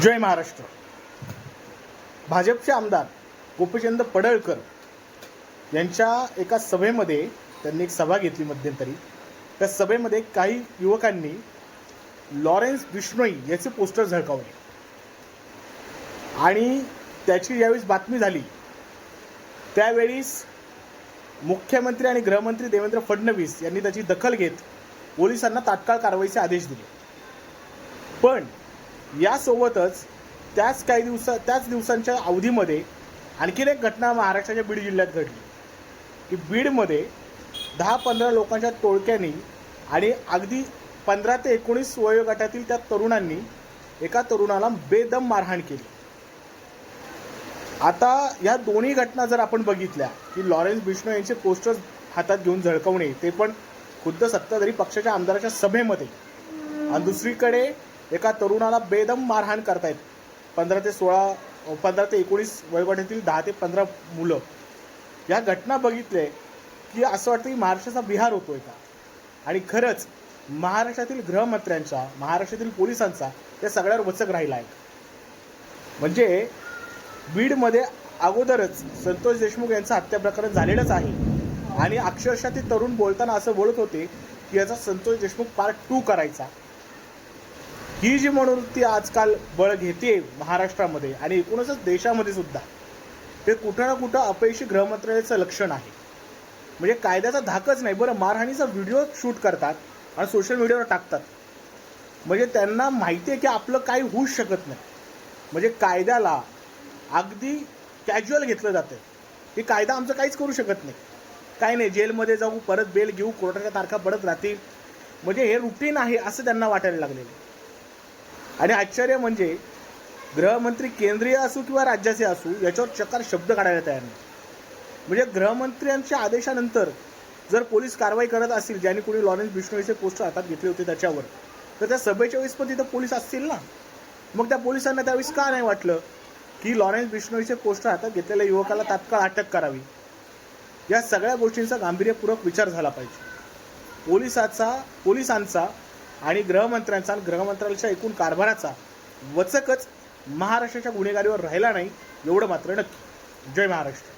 जय महाराष्ट्र. भाजपचे आमदार गोपीचंद पडळकर यांच्या एका सभेमध्ये त्यांनी एक सभा घेतली मध्यंतरी. त्या सभेमध्ये काही युवकांनी लॉरेन्स बिश्नोई याचे पोस्टर झळकावले. आणि त्याची ज्यावेळेस बातमी झाली त्यावेळीस मुख्यमंत्री आणि गृहमंत्री देवेंद्र फडणवीस यांनी त्याची दखल घेत पोलिसांना तात्काळ कारवाईचे आदेश दिले. पण यासोबतच त्याच काही दिवसा त्याच दिवसांच्या अवधीमध्ये आणखीन एक घटना महाराष्ट्राच्या बीड जिल्ह्यात घडली. की बीडमध्ये दहा पंधरा लोकांच्या टोळक्यांनी आणि अगदी पंधरा ते एकोणीस वयोगटातील त्या तरुणांनी एका तरुणाला बेदम मारहाण केली. आता या दोन्ही घटना जर आपण बघितल्या की लॉरेन्स बिष्णू यांचे पोस्टर्स हातात घेऊन झळकवणे ते पण खुद्द सत्ताधारी पक्षाच्या आमदाराच्या सभेमध्ये. आणि दुसरीकडे एका तरुणाला बेदम मारहाण करतायत. पंधरा ते सोळा पंधरा ते एकोणीस वयोगटातील दहा ते पंधरा मुलं. या घटना बघितले की असं वाटतं की महाराष्ट्राचा बिहार होतोय का? आणि खरंच महाराष्ट्रातील गृहमंत्र्यांचा महाराष्ट्रातील पोलिसांचा या सगळ्यावर वचक राहिला आहे. म्हणजे बीडमध्ये अगोदरच संतोष देशमुख यांचं हत्या प्रकरण झालेलंच आहे. आणि अक्षरशः ते तरुण बोलताना असं बोलत होते की याचा संतोष देशमुख पार्ट टू करायचा. ही जी मनोवृत्ती आजकाल बळ घेते महाराष्ट्रामध्ये आणि एकूणच देशामध्ये सुद्धा ते कुठं ना कुठं अपयशी गृहमंत्रालयाचं लक्षण आहे. म्हणजे कायद्याचा धाकच नाही बरं मारहाणीचा व्हिडिओ शूट करतात आणि सोशल मीडियावर टाकतात. म्हणजे त्यांना माहिती आहे की आपलं काही होऊच शकत नाही. म्हणजे कायद्याला अगदी कॅज्युअल घेतलं जातं. की कायदा आमचं काहीच करू शकत नाही. काही नाही जेलमध्ये जाऊ परत बेल घेऊ कोर्टाच्या तारखा पडत राहतील. म्हणजे हे रुटीन आहे असं त्यांना वाटायला लागलेलं आहे. आणि आश्चर्य म्हणजे गृहमंत्री केंद्रीय असू किंवा राज्याचे असू याच्यावर चकार शब्द काढायला तयार नाही. म्हणजे गृहमंत्र्यांच्या आदेशानंतर जर पोलीस कारवाई करत असतील ज्यांनी कोणी लॉरेन्स बिश्नोईचे पोस्टर हातात घेतले होते त्याच्यावर तर त्या सभेच्या वेळेस पण तिथं पोलीस असतील ना? मग त्या पोलिसांना त्यावेळेस का नाही वाटलं की लॉरेन्स बिश्नोईचे पोस्टर हातात घेतलेल्या युवकाला तात्काळ अटक करावी? या सगळ्या गोष्टींचा गांभीर्यपूर्वक विचार झाला पाहिजे. पोलिसाचा पोलिसांचा आणि गृहमंत्र्यांचा आणि गृहमंत्र्याच्या एकूण कारभाराचा वचकच महाराष्ट्राच्या गुन्हेगारीवर राहिला नाही एवढं मात्र नक्की. जय महाराष्ट्र.